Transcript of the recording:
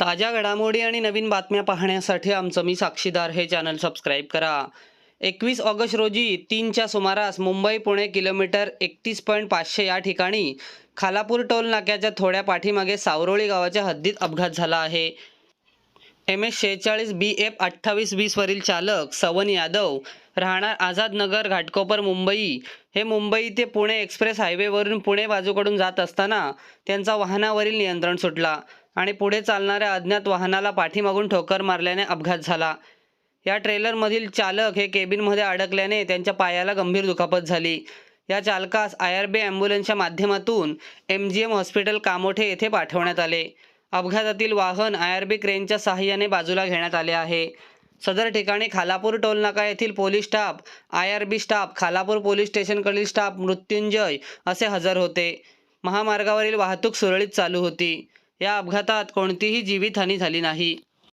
ताज्या घडामोडी आणि नवीन बातम्या पाहण्यासाठी आमचं मी साक्षीदार हे चॅनल सबस्क्राईब करा. एकवीस ऑगस्ट रोजी तीनच्या सुमारास मुंबई पुणे किलोमीटर एकतीस पॉईंट पाचशे या ठिकाणी खालापूर टोल नाक्याच्या थोड्या पाठीमागे सावरोळी गावाच्या हद्दीत अपघात झाला आहे. एम एस शेहेचाळीस बी एफ अठ्ठावीस वीसवरील चालक सवन यादव राहणार आझादनगर घाटकोपर मुंबई. हे मुंबई ते पुणे एक्सप्रेस हायवेवरून पुणे बाजूकडून जात असताना त्यांचा वाहनावरील नियंत्रण सुटला. आणि पुढे चालणाऱ्या अज्ञात वाहनाला पाठीमागून ठोकर मारल्याने अपघात झाला. या ट्रेलरमधील चालक हे केबिनमध्ये अडकल्याने त्यांच्या पायाला गंभीर दुखापत झाली. या चालकास आय आर बी ॲम्ब्युलन्सच्या माध्यमातून M G M hospital Kamothe येथे पाठवण्यात आले. अपघातातील वाहन आय आर बी क्रेनच्या सहाय्याने बाजूला घेण्यात आले आहे. सदर ठिकाणी खालापूर टोलनाका येथील police staff I R B staff Khalapur police स्टेशनकडील staff Mrityunjay असे हजर होते. महामार्गावरील वाहतूक सुरळीत चालू होती. या अपघातात कोणतीही जीवितहानी झाली नाही.